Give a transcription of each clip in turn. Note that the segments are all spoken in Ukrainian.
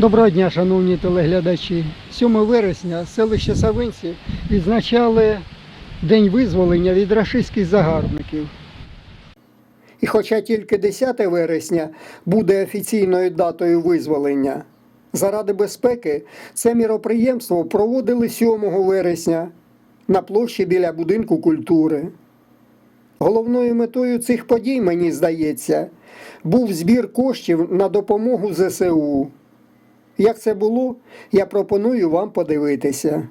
Доброго дня, шановні телеглядачі. 7 вересня селище Савинці відзначали День визволення від рашистських загарбників. І хоча тільки 10 вересня буде офіційною датою визволення, заради безпеки це міроприємство проводили 7 вересня на площі біля будинку культури. Головною метою цих подій, мені здається, був збір коштів на допомогу ЗСУ. Як це було, я пропоную вам подивитися.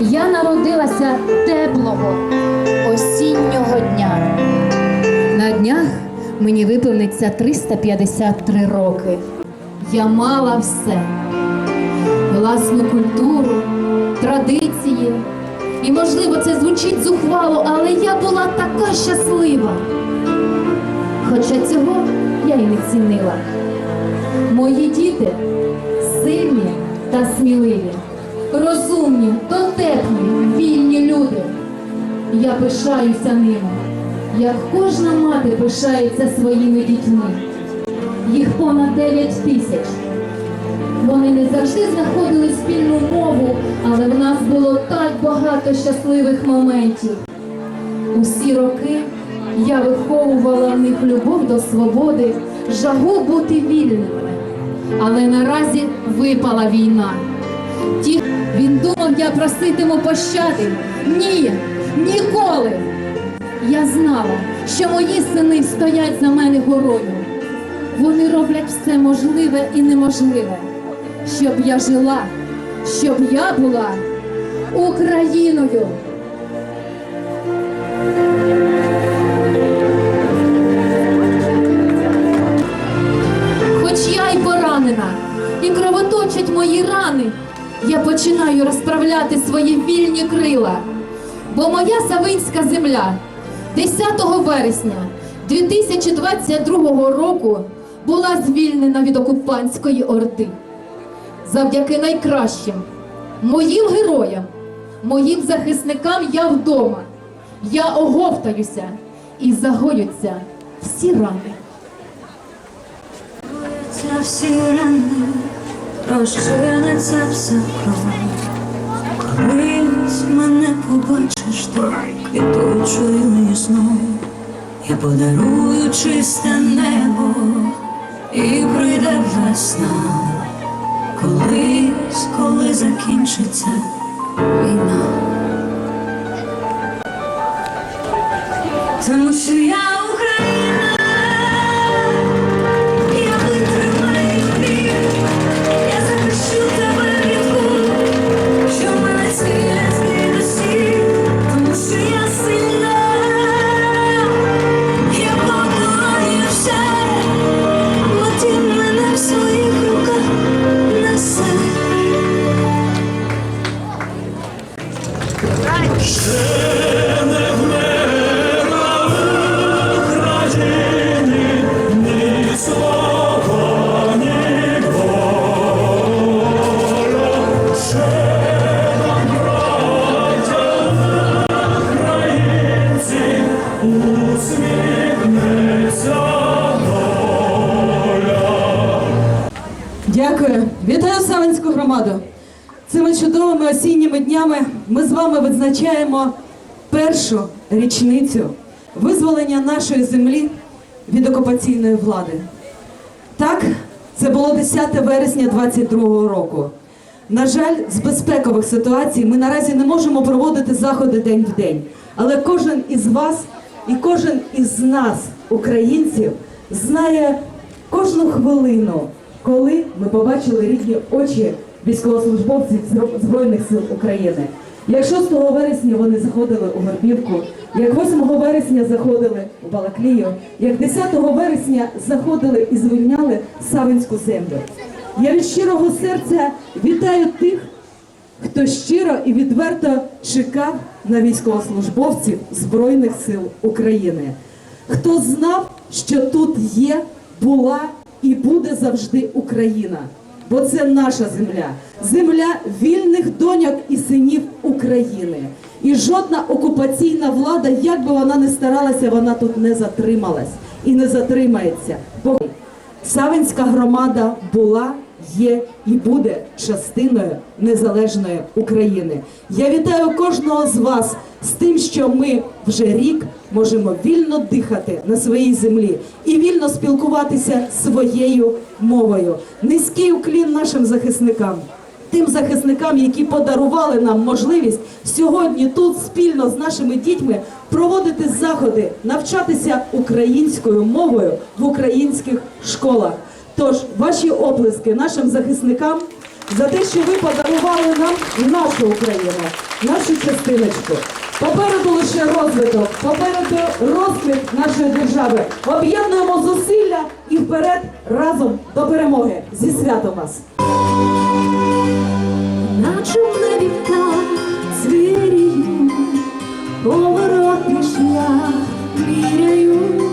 Я народилася теплого осіннього дня. На днях мені виповниться 353 роки. Я мала все: власну культуру, традиції. І, можливо, це звучить зухвало, але я була така щаслива. Хоча цього я й не цінила. Мої діти та сміливі, розумні, дотепні, вільні люди. Я пишаюся ними, як кожна мати пишається своїми дітьми. Їх понад 9 тисяч. Вони не завжди знаходили спільну мову, але в нас було так багато щасливих моментів. Усі роки я виховувала в них любов до свободи, жагу бути вільними. Але наразі випала війна. Ті він думав, я проситиму пощади. Ні, ніколи. Я знала, що мої сини стоять за мене горою. Вони роблять все можливе і неможливе, щоб я жила, щоб я була Україною. Й і кровоточать мої рани, я починаю розправляти свої вільні крила. Бо моя Савинська земля 10 вересня 2022 року була звільнена від окупантської орди. Завдяки найкращим моїм героям, моїм захисникам я вдома. Я оговтаюся і загоються всі рани. Це всі рани, розчиниться вся кров. Колись мене побачиш так квітучою ясною. Я подарую чисте небо і прийде весна. Колись, коли закінчиться війна. Тому що я Дякую. Вітаю Савинську громаду. Цими чудовими осінніми днями ми з вами відзначаємо першу річницю визволення нашої землі від окупаційної влади. Так, це було 10 вересня 22-го року. На жаль, з безпекових ситуацій ми наразі не можемо проводити заходи день в день. Але кожен із вас і кожен із нас, українців, знає кожну хвилину, коли ми побачили рідні очі військовослужбовців Збройних сил України. Як 6 вересня вони заходили у Горбівку, як 8 вересня заходили у Балаклію, як 10 вересня заходили і звільняли Савинську землю. Я від щирого серця вітаю тих, хто щиро і відверто чекав на військовослужбовців Збройних сил України, хто знав, що тут є, була і буде завжди Україна. Бо це наша земля, земля вільних доньок і синів України. І жодна окупаційна влада, як би вона не старалася, вона тут не затрималась і не затримається. Бо Савинська громада була є і буде частиною незалежної України. Я вітаю кожного з вас з тим, що ми вже рік можемо вільно дихати на своїй землі і вільно спілкуватися своєю мовою. Низький уклін нашим захисникам. Тим захисникам, які подарували нам можливість сьогодні тут спільно з нашими дітьми проводити заходи, навчатися українською мовою в українських школах. Тож ваші оплески нашим захисникам за те, що ви подарували нам нашу Україну, нашу частиночку. Попереду лише розвиток, попереду розквіт нашої держави. Об'єднуємо зусилля і вперед разом до перемоги. Зі святом вас! Наче в небі звірію, поворотний шлях міряю,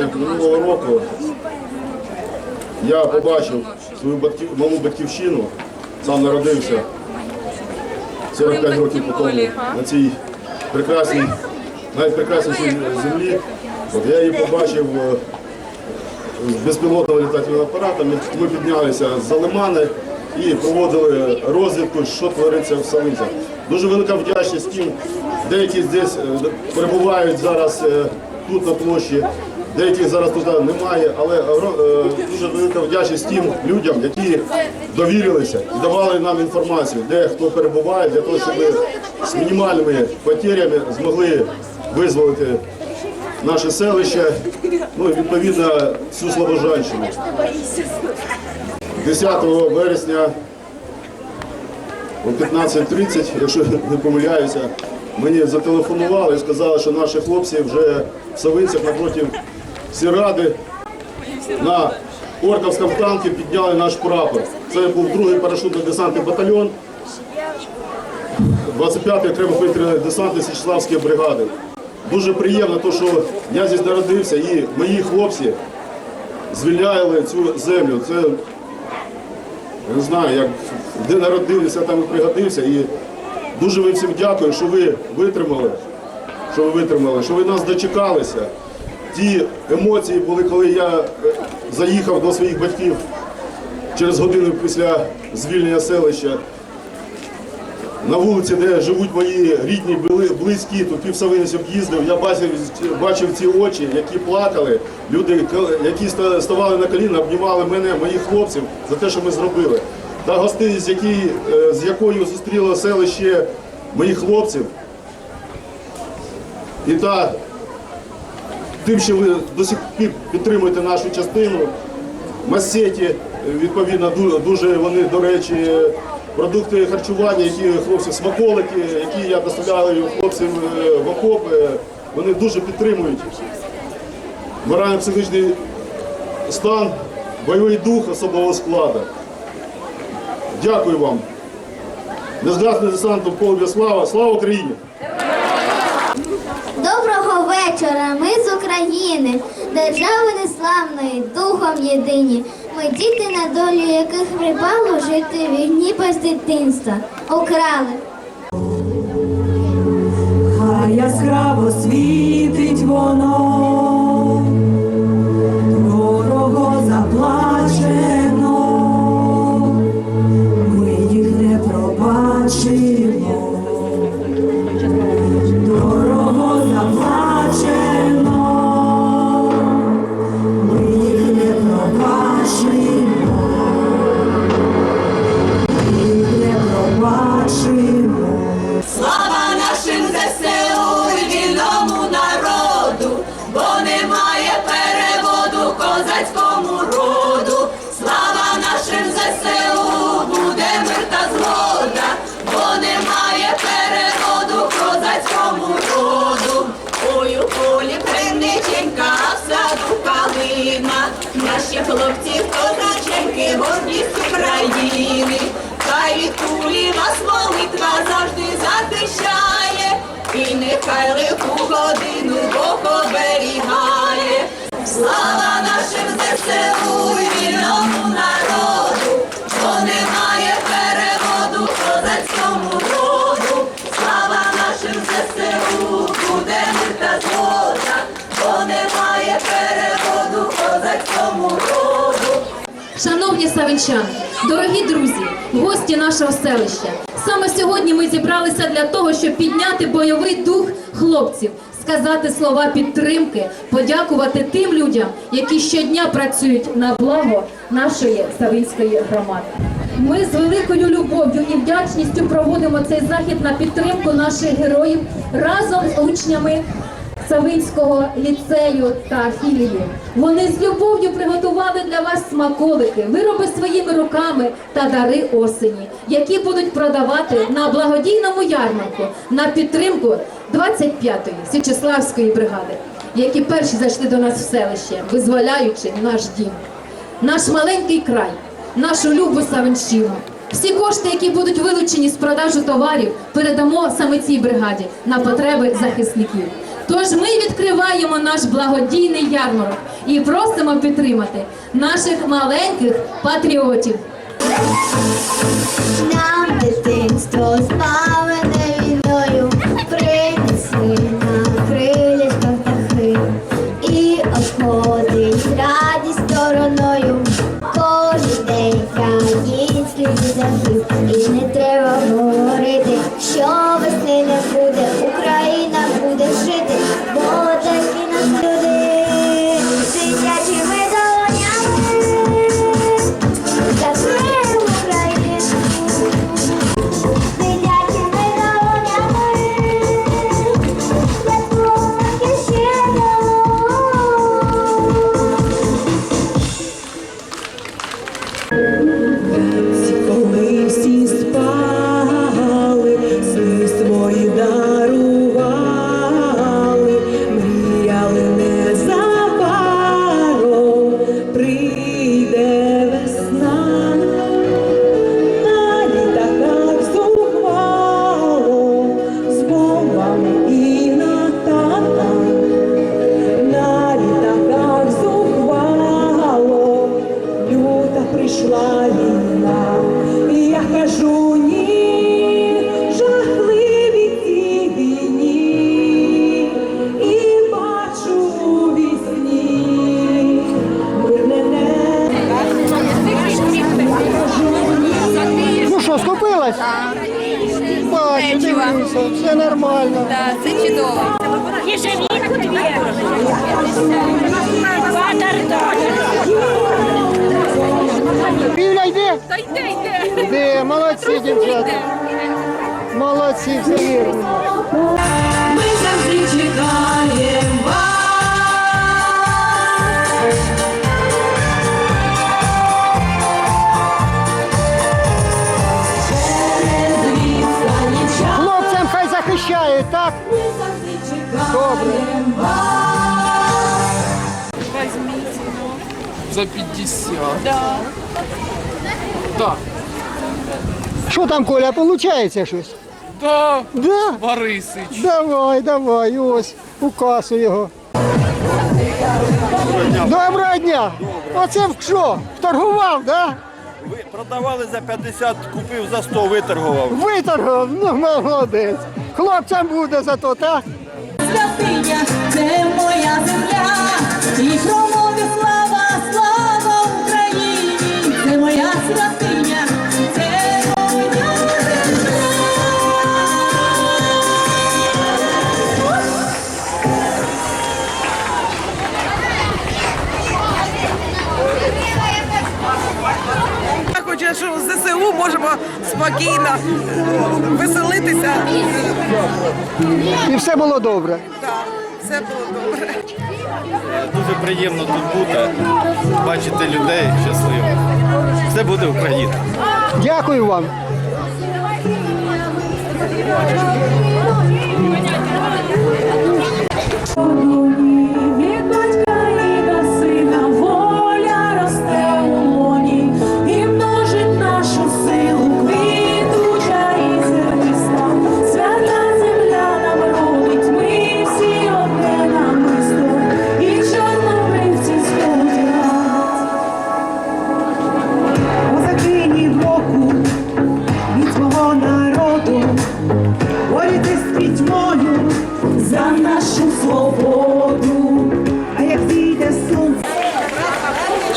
вересня минулого року я побачив свою батьків, малу батьківщину, сам народився 45 років тому на цій прекрасній, найпрекраснішій землі. От я її побачив е, з безпілотного літательного апарата. Ми, піднялися з Лимани і проводили розвідку, що твориться в Салинцях. Дуже велика вдячність тим, деякі здесь е, перебувають зараз е, тут на площі, деяких зараз тут немає, але е, дуже велика вдячність тим людям, які довірилися і давали нам інформацію, де хто перебуває, для того, щоб ми з мінімальними потерями змогли визволити наше селище, ну і відповідно всю Слобожанщину. 10 вересня о 15.30, якщо не помиляюся, мені зателефонували і сказали, що наші хлопці вже в Савинцях напроти сільради на Орковському танку підняли наш прапор. Це був другий парашютно-десантний батальйон 25-ї окремо повітряної десантної Січеславської бригади. Дуже приємно, то, що я здесь народився і мої хлопці звільняли цю землю. Це не знаю, як де народився, там і пригодився. І дуже ви всім дякую, що ви витримали, що ви витримали, що ви нас дочекалися. Ті емоції були, коли я е, заїхав до своїх батьків через годину після звільнення селища. На вулиці, де живуть мої рідні, бли- близькі, тут півсавинець об'їздив, я бачив, бачив ці очі, які плакали, люди, які ставали на коліна, обнімали мене, моїх хлопців за те, що ми зробили. Та гостинність, які, е, з якою зустріло селище моїх хлопців, і та тим, що ви до сих пір підтримуєте нашу частину. Масеті, е, відповідно, дуже вони, до речі, продукти харчування, які хлопці, смаколики, які я доставляю хлопцям е, в окопи, вони дуже підтримують морально-психічний стан, бойовий дух особового складу. Дякую вам. Незгасний десант полум'я слава. Слава Україні! Доброго вечора, ми України, держави неславної, духом єдині. Ми діти, на долю яких припало жити в війні без дитинства. Украли. Шановні савинчани, дорогі друзі, гості нашого селища. Саме сьогодні ми зібралися для того, щоб підняти бойовий дух хлопців, сказати слова підтримки, подякувати тим людям, які щодня працюють на благо нашої Савинської громади. Ми з великою любов'ю і вдячністю проводимо цей захід на підтримку наших героїв разом з учнями Савинського ліцею та філії. Вони з любов'ю приготували для вас смаколики, вироби своїми руками та дари осені, які будуть продавати на благодійному ярмарку на підтримку 25-ї Січеславської бригади, які перші зайшли до нас в селище, визволяючи наш дім, наш маленький край, нашу любу Савинщину. Всі кошти, які будуть вилучені з продажу товарів, передамо саме цій бригаді на потреби захисників. Тож ми відкриваємо наш благодійний ярмарок і просимо підтримати наших маленьких патріотів. Нам дитинство спалене молодці, дівчата. Молодці, все вірно. Ми завжди чекаємо вас. Через відстані час Хлопцям хай захищають, так? ми завжди Добре. чекаємо вас. За 50. Да. Так. Що там, Коля, виходить щось? Да, Да? Борисич. Давай, давай, ось, у касу його. Доброго дня! Оце в що? Торгував, да? Ви продавали за 50, купив за 100, виторгував. Виторгував, ну молодець. Хлопцям буде зато, так? Святиня, це моя земля, і можемо спокійно веселитися. І все було добре. Так, все було добре. Дуже приємно тут бути, бачити людей щасливих. Все буде Україна. Дякую вам. Від батька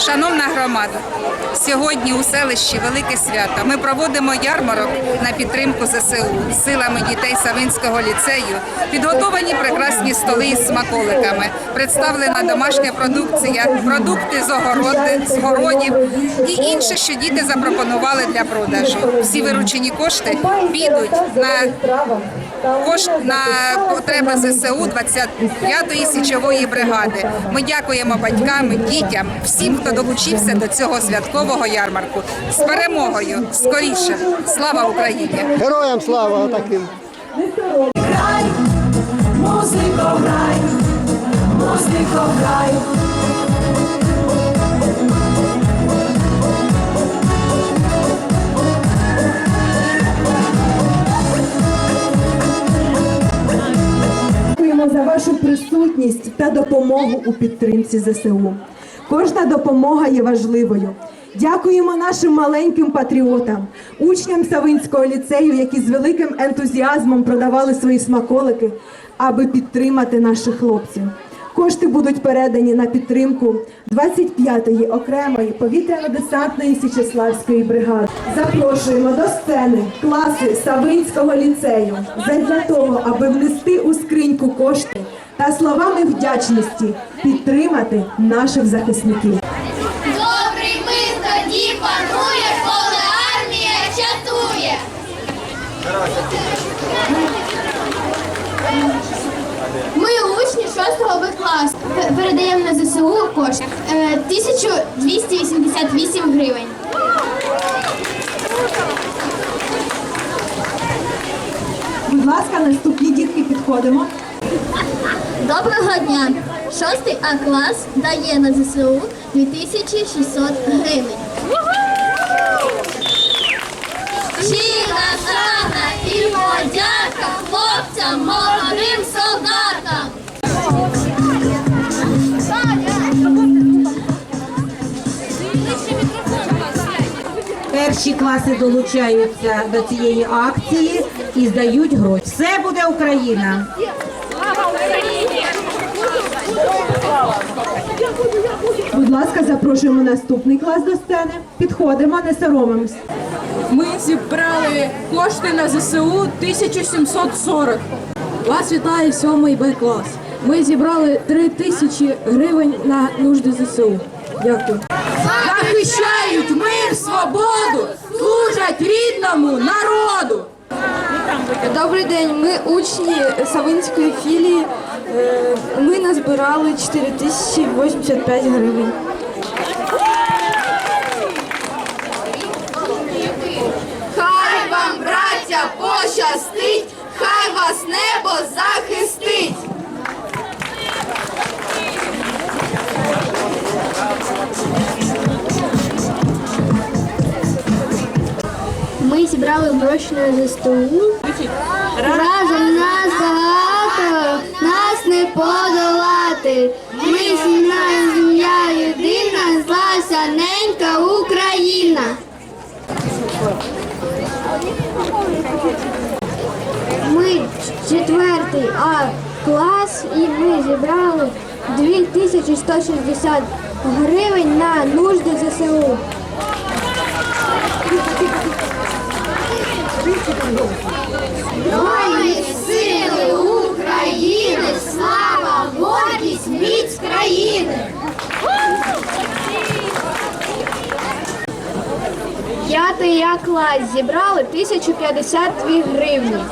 Шановна громада, сьогодні у селищі Велике Свято ми проводимо ярмарок на підтримку ЗСУ силами дітей Савинського ліцею. Підготовані прекрасні столи із смаколиками, представлена домашня продукція, продукти з огороди, з городів і інше, що діти запропонували для продажу. Всі виручені кошти підуть на кошт на потреби ЗСУ 25-ї січової бригади. Ми дякуємо батькам, дітям, всім, хто долучився до цього святкового ярмарку. З перемогою! Скоріше! Слава Україні! Героям слава таким! Грай, музико, грай, музико, грай. Дякуємо за вашу присутність та допомогу у підтримці ЗСУ. Кожна допомога є важливою. Дякуємо нашим маленьким патріотам, учням Савинського ліцею, які з великим ентузіазмом продавали свої смаколики, аби підтримати наших хлопців. Кошти будуть передані на підтримку 25-ї окремої повітряно-десантної Січеславської бригади. Запрошуємо до сцени класи Савинського ліцею задля того, аби внести у скриньку кошти та словами вдячності підтримати наших захисників. Панує, коли армія чатує. Ми учні 6 Б класу. Передаємо на ЗСУ кошти. Е, 1288 гривень. Будь ласка, наступні дітки підходимо. Доброго дня! 6 А клас дає на ЗСУ 2600 гривень. Щира шана і подяка хлопцям, молодим солдатам. Перші класи долучаються до цієї акції і здають гроші. Все буде Україна. Будь ласка, запрошуємо наступний клас до сцени. Підходимо, не соромимось. Ми зібрали кошти на ЗСУ 1740. Вас вітає 7 Б клас. Ми зібрали 3 тисячі гривень на нужди ЗСУ. Дякую. Захищають мир, свободу, служать рідному народу. Добрий день, ми учні Савинської філії. Е, Ми назбирали 4085 гривень. Хай вам, браття, пощастить, хай вас небо захистить. Ми зібрали гроші на ЗСУ. Разом нас подолати. Ми сильна земля єдина, злася ненька Україна. Ми четвертий А клас і ми зібрали 2160 гривень на нужди ЗСУ. Збройні сили України, слава, гордість, міць країни. П'ятий Я клас зібрали 1052 гривні.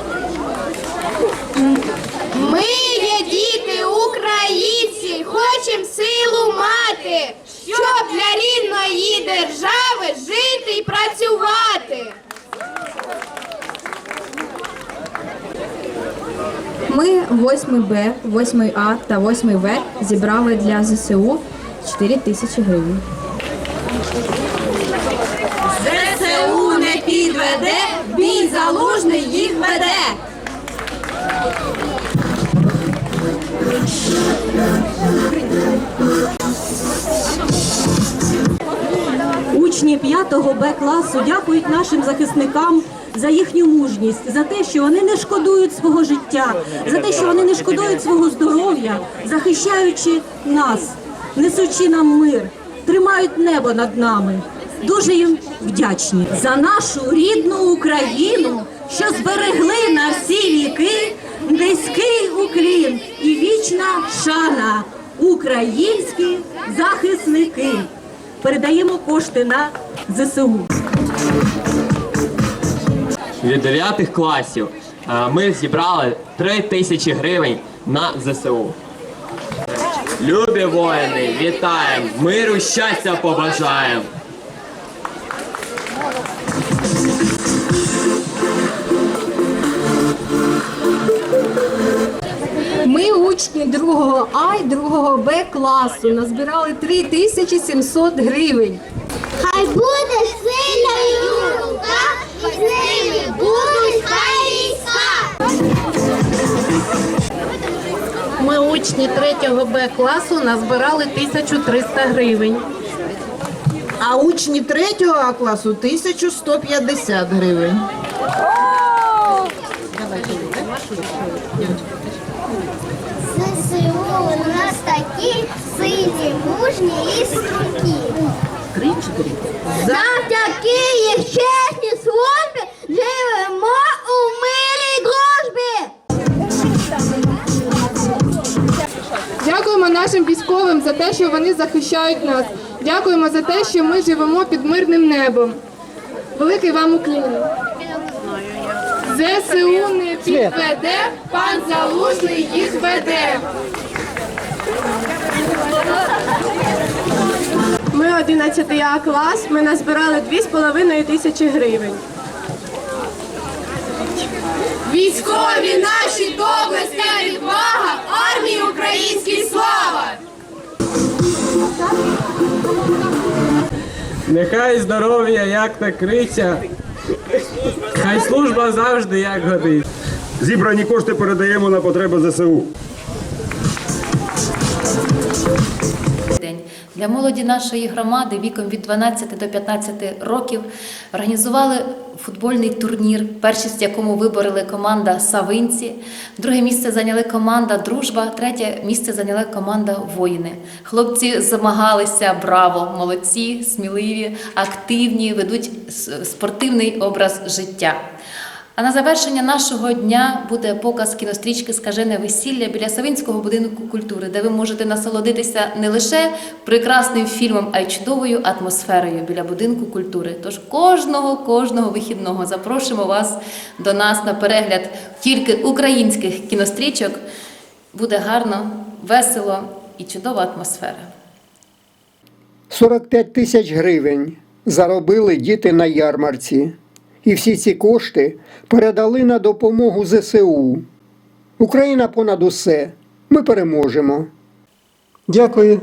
Ми є діти українці, хочемо силу мати, щоб для рідної держави жити і працювати. Ми 8 Б, 8 А та 8 В зібрали для ЗСУ 4 тисячі гривень. ЗСУ не підведе, бій залужний їх веде. Учні 5 Б класу дякують нашим захисникам за їхню мужність, за те, що вони не шкодують свого життя, за те, що вони не шкодують свого здоров'я, захищаючи нас, несучи нам мир. тримають небо над нами. Дуже їм вдячні за нашу рідну Україну, що зберегли на всі віки низький уклін і вічна шана. Українські захисники. Передаємо кошти на ЗСУ. Від 9 класів е, ми зібрали 3 тисячі гривень на ЗСУ. Любі воїни, вітаємо! Миру, щастя побажаємо! Ми учні 2 А і 2 Б класу назбирали 3700 гривень. Хай буде сильна юрка, учні 3 Б класу назбирали 1300 гривень. А учні 3 А класу 1150 гривень. ЗСУ у нас такі сильні, мужні і строкі. Завдяки їх чесній службі живемо Дякуємо нашим військовим за те, що вони захищають нас. Дякуємо за те, що ми живемо під мирним небом. Великий вам уклін. ЗСУ не підведе, пан Залужний їх веде. Ми 11 А клас, ми назбирали 2,5 тисячі гривень. Військові наші доблесті відвага, армії українській слава! Нехай здоров'я як та хай служба завжди як годиться. Зібрані кошти передаємо на потреби ЗСУ. Для молоді нашої громади віком від 12 до 15 років організували футбольний турнір, першість якому вибороли команда Савинці. Друге місце зайняли команда Дружба, третє місце зайняла команда Воїни. Хлопці змагалися браво, молодці, сміливі, активні, ведуть спортивний образ життя. А на завершення нашого дня буде показ кінострічки Скажене весілля біля Савинського будинку культури, де ви можете насолодитися не лише прекрасним фільмом, а й чудовою атмосферою біля будинку культури. Тож кожного, кожного вихідного запрошуємо вас до нас на перегляд тільки українських кінострічок. Буде гарно, весело і чудова атмосфера. 45 тисяч гривень заробили діти на ярмарці. І всі ці кошти передали на допомогу ЗСУ. Україна понад усе. Ми переможемо. Дякую.